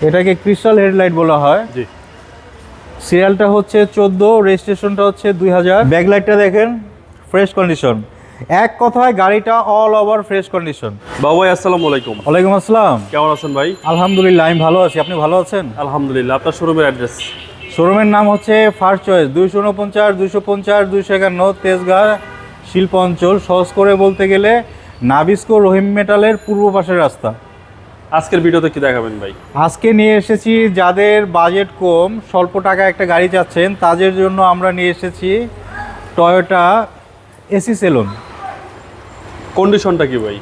এটাকে crystal headlight বলা হয়। জি। সিরিয়ালটা হচ্ছে চোদ্দ রেজিস্ট্রেশনটা হচ্ছে দুই হাজার। ব্যাকলাইটটা দেখেন ফ্রেশ কন্ডিশন। এক কথায় গাড়িটা অল ওভার ফ্রেশ কন্ডিশন বাবু ভাই আসসালামু আলাইকুম। ওয়ালাইকুম আসসালাম। কেমন আছেন ভাই? আলহামদুলিল্লাহ আমি ভালো আছি। আপনি ভালো আছেন? আলহামদুলিল্লাহ আপনার শোরুমের অ্যাড্রেস শোরুমের নাম হচ্ছে ফার্স্ট চয়েস দুইশো উনপঞ্চাশ দুইশো পঞ্চাশ দুইশো একান্ন তেজগাঁ শিল্প অঞ্চল। সহজ করে বলতে গেলে নাবিস্কো রহিম মেটালের পূর্ব পাশের রাস্তা। আজকের ভিডিওতে কি দেখাবেন ভাই? আজকে নিয়ে এসেছি যাদের বাজেট কম স্বল্প টাকায় একটা গাড়ি চাচ্ছেন তাদের জন্য আমরা নিয়ে এসেছি টয়োটা এসি সেলুন। কন্ডিশনটা কি ভাই?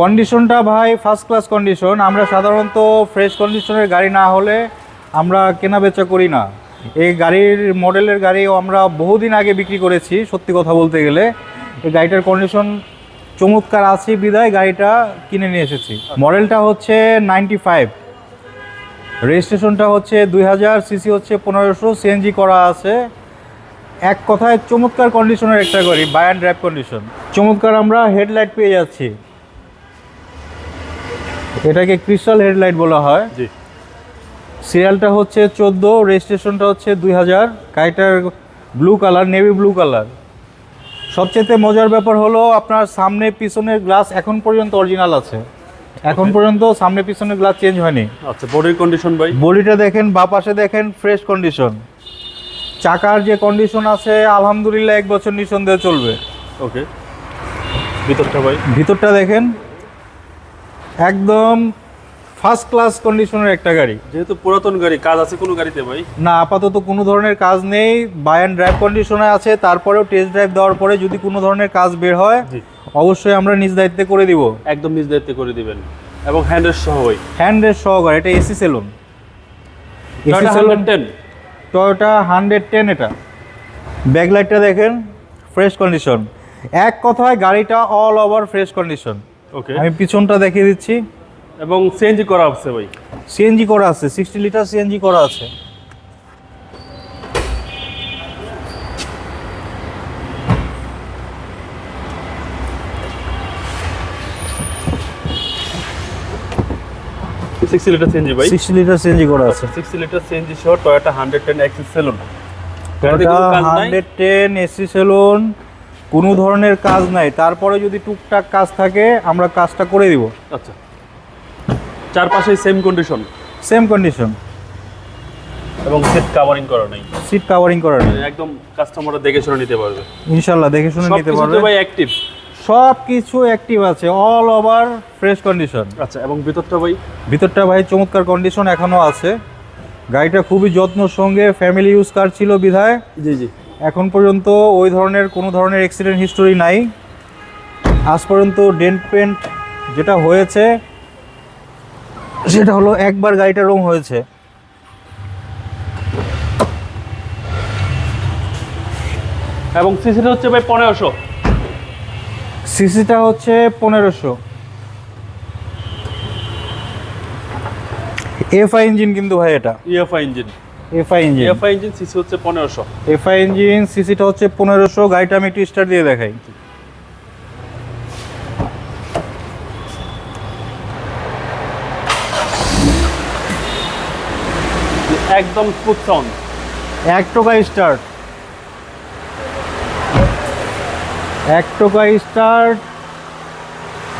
কন্ডিশনটা ভাই ফার্স্ট ক্লাস কন্ডিশন আমরা সাধারণত ফ্রেশ কন্ডিশনের গাড়ি না হলে আমরা কেনা বেচা করি না। এই গাড়ির মডেলের গাড়িও আমরা বহুদিন আগে বিক্রি করেছি সত্যি কথা বলতে গেলে। এই গাড়িটার কন্ডিশন চমৎকার আছে বিদায় গাড়িটা কিনে নিয়ে এসেছি। মডেলটা হচ্ছে নাইনটি ফাইভ। রেজিস্ট্রেশনটা হচ্ছে দুই হাজার সিসি হচ্ছে পনেরোশো সিএনজি করা আছে। এক কথায় চমৎকার কন্ডিশনের একটা গাড়ি বাই অ্যান্ড ড্রাইভ কন্ডিশন চমৎকার আমরা হেডলাইট পেয়ে যাচ্ছি। এটাকে ক্রিস্টাল হেডলাইট বলা হয়। জি। সিরিয়ালটা হচ্ছে চোদ্দ রেজিস্ট্রেশনটা হচ্ছে দুই হাজার। গাড়িটার blue colour navy blue colour সবচেয়ে মজার ব্যাপার হলো আপনার সামনে পিছনের গ্লাস এখন পর্যন্ত অরিজিনাল আছে। এখন পর্যন্ত সামনে পিছনের গ্লাস চেঞ্জ হয়নি। আচ্ছা বডির কন্ডিশন ভাই? বডিটা দেখেন বা পাশে দেখেন ফ্রেশ কন্ডিশন চাকার যে কন্ডিশন আছে আলহামদুলিল্লাহ এক বছর নিঃসন্দেহে চলবে। ওকে ভিতরটা ভাই? ভিতরটা দেখেন একদম ফার্স্ট ক্লাস কন্ডিশনের একটা গাড়ি। যেহেতু পুরাতন গাড়ি কাজ আছে কোনো গাড়িতে ভাই? না আপাতত কোনো ধরনের কাজ নেই। বাই অ্যান্ড ড্রাইভ কন্ডিশনে আছে তারপরেও টেস্ট ড্রাইভ দেওয়ার পরে যদি কোনো ধরনের কাজ বের হয় অবশ্যই আমরা নিজ দায়িত্বে করে দিব। একদম নিজ দায়িত্বে করে দিবেন। এবং হ্যান্ডের সহ ভাই হ্যান্ড রেস্ট সহকারে এটা AC saloon AC saloon ten Toyota hundred ten এটা। ব্যাকলাইটটা দেখেন ফ্রেশ কন্ডিশন এক কথায় গাড়িটা all over fresh condition okay আমি পিছনটা দেখিয়ে দিচ্ছি। এবং চেঞ্জ করা আছে ভাই। সিএনজি করা আছে সিক্সটি লিটার সিএনজি করা আছে। সিক্সটি লিটার ভাই। সিক্সটি লিটার সিএনজি করা আছে। সিক্সটি লিটার চেঞ্জ সহ Toyota hundred ten saloon hundred ten AC saloon কোনো ধরনের কাজ নাই। তারপরে যদি টুকটাক কাজ থাকে আমরা কাজটা করে দিব। আচ্ছা। চারপাশে সেম কন্ডিশন সেম কন্ডিশন এবং সিট কাভারিং করা নাই? সিট কাভারিং করা নেই। একদম কাস্টমাররা দেখে শুনে নিতে পারবে। ইনশাল্লাহ দেখে শুনে নিতে পারবে। ভাই অ্যাক্টিভ সব কিছু অ্যাক্টিভ আছে অল ওভার ফ্রেশ কন্ডিশন আচ্ছা এবং ভিতরটা ভাই? ভিতরটা ভাই চমৎকার কন্ডিশন এখনও আছে। গাড়িটা খুবই যত্ন সঙ্গে ফ্যামিলি ইউজ কার ছিল বিধায়। জি জি। এখন পর্যন্ত ওই ধরনের কোনো ধরনের অ্যাক্সিডেন্ট হিস্টোরি নাই। আজ পর্যন্ত ডেন্ট পেন্ট যেটা হয়েছে সেটা হলো একবার গাড়িটা রং হয়েছে। এবং সিসিটা হচ্ছে ভাই পনেরোশো। সিসিটা হচ্ছে পনেরোশো। এফআই ইঞ্জিন কিন্তু ভাই এটা। EFI engine FI engine EFI engine CC হচ্ছে পনেরোশো। এফআই ইঞ্জিন সিসিটা হচ্ছে পনেরোশো। গাড়িটা আমি একটু স্টার্ট দিয়ে দেখাই। একদম স্মুথ সাউন্ড এক টোকা স্টার্ট এক টোকা স্টার্ট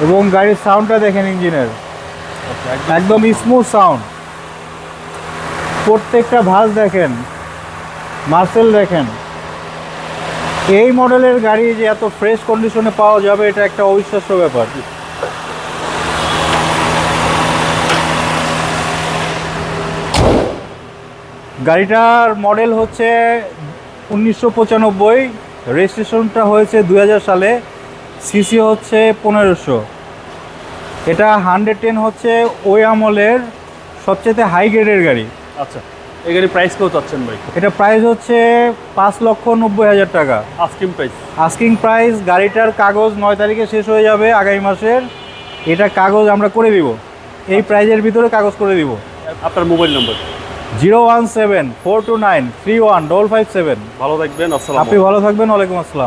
এবং গাড়ির সাউন্ডটা দেখেন ইঞ্জিনের। একদম স্মুথ সাউন্ড প্রত্যেকটা ভাঁজ দেখেন মার্সেল দেখেন। এই মডেলের গাড়ি যে এত ফ্রেশ কন্ডিশনে পাওয়া যাবে, এটা একটা অবিশ্বাস্য ব্যাপার। গাড়িটার মডেল হচ্ছে উনিশশো পঁচানব্বই। রেজিস্ট্রেশনটা হয়েছে দু হাজার সালে। সিসি হচ্ছে পনেরোশো। এটা হান্ড্রেড টেন হচ্ছে ওই আমলের সবচেয়ে হাই গ্রেডের গাড়ি। আচ্ছা এই গাড়ি প্রাইস কত চাচ্ছেন ভাই? এটা প্রাইস হচ্ছে পাঁচ লক্ষ নব্বই হাজার টাকা। আস্কিং প্রাইস আস্কিং প্রাইস গাড়িটার কাগজ নয় তারিখে শেষ হয়ে যাবে আগামী মাসের। এটা কাগজ আমরা করে দিব। এই প্রাইজের ভিতরে কাগজ করে দিব। আপনার mobile number zero one seven four two nine three one double five seven. ভালো থাকবেন আসসালাম আপনি ভালো থাকবেন ওয়ালাইকুম আসসালাম।